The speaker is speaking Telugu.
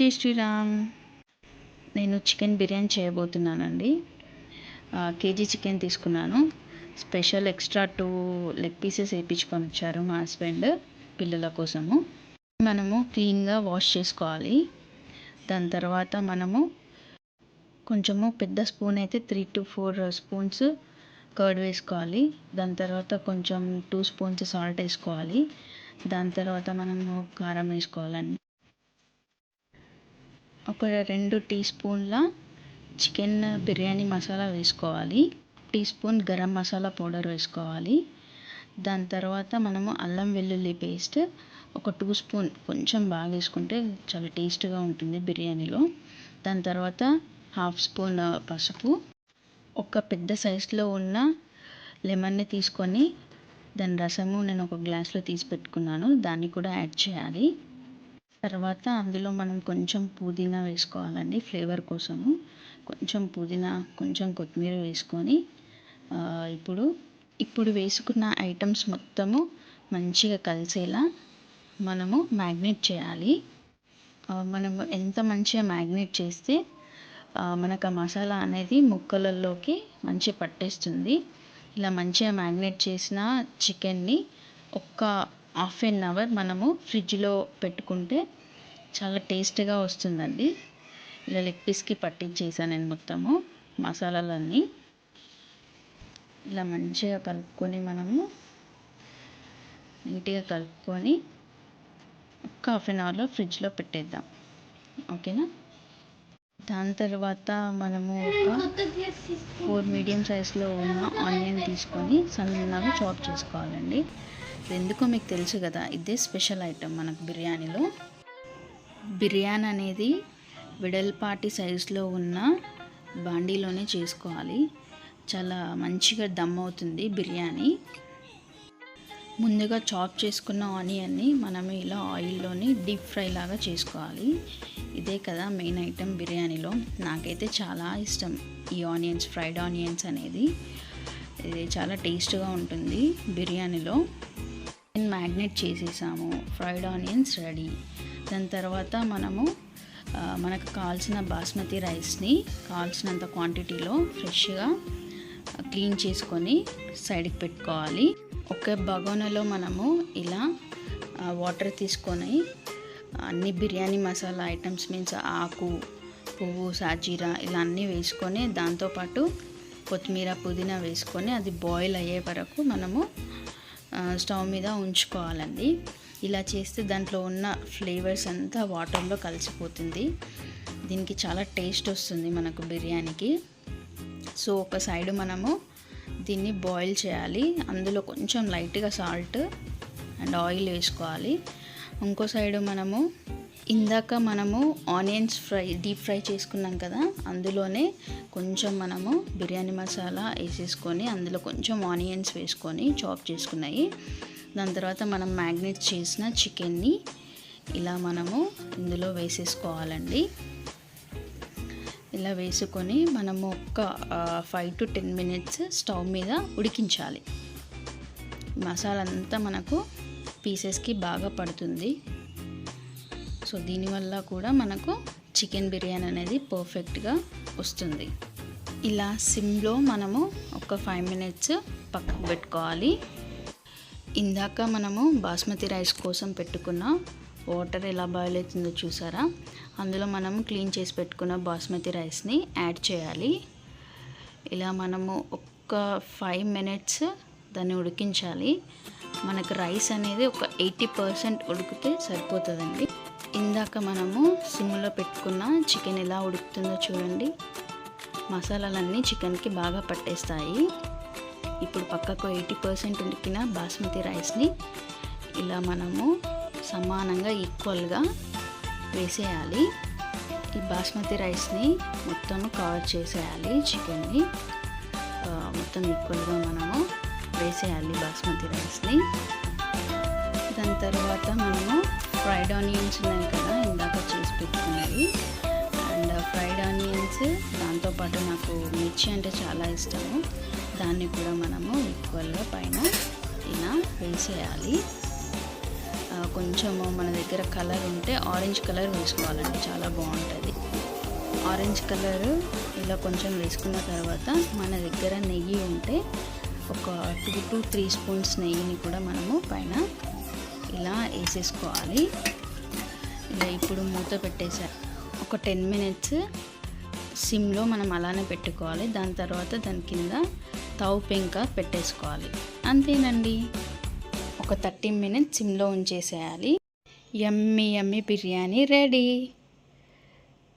జై శ్రీరామ్. నేను చికెన్ బిర్యానీ చేయబోతున్నానండి. కేజీ చికెన్ తీసుకున్నాను. Special extra two leg pieces వేయించుకొని వచ్చారు మా హస్బెండ్ పిల్లల కోసము. మనము క్లీన్గా వాష్ చేసుకోవాలి. దాని తర్వాత మనము కొంచెము పెద్ద స్పూన్ అయితే three to four spoons curd వేసుకోవాలి. దాని తర్వాత కొంచెం టూ స్పూన్స్ సాల్ట్ వేసుకోవాలి. దాని తర్వాత మనము కారం వేసుకోవాలండి. ఒక రెండు టీ స్పూన్ల చికెన్ బిర్యానీ మసాలా వేసుకోవాలి. Tea spoon garam masala powder వేసుకోవాలి. దాని తర్వాత మనము అల్లం వెల్లుల్లి పేస్ట్ ఒక టూ స్పూన్ కొంచెం బాగా వేసుకుంటే చాలా టేస్ట్గా ఉంటుంది బిర్యానీలో. దాని తర్వాత హాఫ్ స్పూన్ పసుపు ఒక పెద్ద సైజులో ఉన్న లెమన్ని తీసుకొని దాని రసము నేను ఒక గ్లాస్లో తీసి పెట్టుకున్నాను. దాన్ని కూడా యాడ్ చేయాలి. తర్వాత అందులో మనం కొంచెం పుదీనా వేసుకోవాలండి ఫ్లేవర్ కోసము. కొంచెం పుదీనా కొంచెం కొత్తిమీర వేసుకొని ఇప్పుడు ఇప్పుడు వేసుకున్న ఐటమ్స్ మొత్తము మంచిగా కలిసేలా మనము మ్యాగ్నేట్ చేయాలి. మనము ఎంత మంచిగా మ్యాగ్నేట్ చేస్తే మనకు ఆ మసాలా అనేది ముక్కలలోకి మంచిగా పట్టేస్తుంది. ఇలా మంచిగా మ్యాగ్నేట్ చేసిన చికెన్ని ఒక్క హాఫ్ ఎన్ అవర్ మనము ఫ్రిడ్జ్లో పెట్టుకుంటే చాలా టేస్ట్గా వస్తుందండి. ఇలా లెగ్ పీస్కి పట్టించేసాను నేను మొత్తము మసాలాలన్నీ. ఇలా మంచిగా కలుపుకొని మనము నీట్గా కలుపుకొని ఒక హాఫ్ ఎన్ అవర్లో ఫ్రిడ్జ్లో పెట్టేద్దాం. ఓకేనా? దాని తర్వాత మనము ఒక ఫోర్ మీడియం సైజులో ఉన్న ఆనియన్ తీసుకొని సన్నగా చాప్ చేసుకోవాలండి. ఎందుకో మీకు తెలుసు కదా ఇదే స్పెషల్ ఐటమ్ మనకు బిర్యానీలో. బిర్యానీ అనేది విడల్పాటి సైజులో ఉన్న బాండీలోనే చేసుకోవాలి. చాలా మంచిగా దమ్ అవుతుంది బిర్యానీ. ముందుగా చాప్ చేసుకున్న ఆనియన్ని మనం ఇలా ఆయిల్లోని డీప్ ఫ్రై లాగా చేసుకోవాలి. ఇదే కదా మెయిన్ ఐటెం బిర్యానీలో. నాకైతే చాలా ఇష్టం ఈ ఆనియన్స్ ఫ్రైడ్ ఆనియన్స్ అనేది. ఇది చాలా టేస్ట్గా ఉంటుంది బిర్యానీలో. మ్యాగ్నేట్ చేసేసాము ఫ్రైడ్ ఆనియన్స్ రెడీ. దాని తర్వాత మనము మనకు కావాల్సిన బాస్మతి రైస్ని కావాల్సినంత క్వాంటిటీలో ఫ్రెష్గా క్లీన్ చేసుకొని సైడ్కి పెట్టుకోవాలి. ఒక బగోనలో మనము ఇలా వాటర్ తీసుకొని అన్ని బిర్యానీ మసాలా ఐటమ్స్ మీన్స్ ఆకు పువ్వు సాజీరా ఇలా అన్నీ వేసుకొని దాంతోపాటు కొత్తిమీర పుదీనా వేసుకొని అది బాయిల్ అయ్యే వరకు మనము స్టవ్ మీద ఉంచుకోవాలండి. ఇలా చేస్తే దాంట్లో ఉన్న ఫ్లేవర్స్ అంతా వాటర్లో కలిసిపోతుంది. దీనికి చాలా టేస్ట్ వస్తుంది మనకు బిర్యానీకి. సో ఒక సైడ్ మనము దీన్ని బాయిల్ చేయాలి. అందులో కొంచెం లైట్గా సాల్ట్ అండ్ ఆయిల్ వేసుకోవాలి. ఇంకో సైడ్ మనము ఇందాక మనము ఆనియన్స్ ఫ్రై డీప్ ఫ్రై చేసుకున్నాం కదా అందులోనే కొంచెం మనము బిర్యానీ మసాలా వేసేసుకొని అందులో కొంచెం ఆనియన్స్ వేసుకొని చాప్ చేసుకున్నాయి. దాని తర్వాత మనం మ్యాగ్నేట్ చేసిన చికెన్ని ఇలా మనము ఇందులో వేసేసుకోవాలండి. ఇలా వేసుకొని మనము ఒక five to ten minutes stove మీద ఉడికించాలి. మసాలా అంతా మనకు పీసెస్కి బాగా పడుతుంది. సో దీనివల్ల కూడా మనకు చికెన్ బిర్యానీ అనేది పర్ఫెక్ట్గా వస్తుంది. ఇలా సిమ్లో మనము ఒక ఫైవ్ మినిట్స్ పక్కకు పెట్టుకోవాలి. ఇందాక మనము బాస్మతి రైస్ కోసం పెట్టుకున్న వాటర్ ఎలా బాయిల్ అవుతుందో చూసారా? అందులో మనము క్లీన్ చేసి పెట్టుకున్న బాస్మతి రైస్ని యాడ్ చేయాలి. ఇలా మనము ఒక్క ఫైవ్ మినిట్స్ దాన్ని ఉడికించాలి. మనకు రైస్ అనేది ఒక ఎయిటీ పర్సెంట్ ఉడికితే సరిపోతుందండి. ఇందాక మనము సిమ్లో పెట్టుకున్న చికెన్ ఎలా ఉడుకుతుందో చూడండి. మసాలాలన్నీ చికెన్కి బాగా పట్టేస్తాయి. ఇప్పుడు పక్కకు ఎయిటీ పర్సెంట్ ఉడికిన బాస్మతి రైస్ని ఇలా మనము సమానంగా ఈక్వల్గా వేసేయాలి. ఈ బాస్మతి రైస్ని మొత్తం కవర్ చేసేయాలి చికెన్ని. మొత్తం ఈక్వల్గా మనము వేసేయాలి బాస్మతి రైస్ని. దాని తర్వాత మనము ఫ్రైడ్ ఆనియన్స్ ఉన్నాయి కదా ఇందాక చేసి పెట్టుకున్నవి. అండ్ ఫ్రైడ్ ఆనియన్స్ దాంతోపాటు నాకు మిర్చి అంటే చాలా ఇష్టము. దాన్ని కూడా మనము ఈక్వల్గా పైన ఇలా వేసేయాలి. కొంచెము మన దగ్గర కలర్ ఉంటే ఆరెంజ్ కలర్ వేసుకోవాలండి చాలా బాగుంటుంది. ఆరెంజ్ కలర్ ఇలా కొంచెం వేసుకున్న తర్వాత మన దగ్గర నెయ్యి ఉంటే ఒక టూ టు త్రీ స్పూన్స్ నెయ్యిని కూడా మనము పైన ఇలా వేసేసుకోవాలి. ఇలా ఇప్పుడు మూత పెట్టేసారు ఒక టెన్ మినిట్స్ సిమ్లో మనం అలానే పెట్టుకోవాలి. దాని తర్వాత దాని కింద తవు పెంక పెట్టేసుకోవాలి. అంతేనండి. ఒక థర్టీ మినిట్స్ సిమ్లో ఉంచేసేయాలి. ఎమ్మి ఎమ్మి బిర్యానీ రెడీ.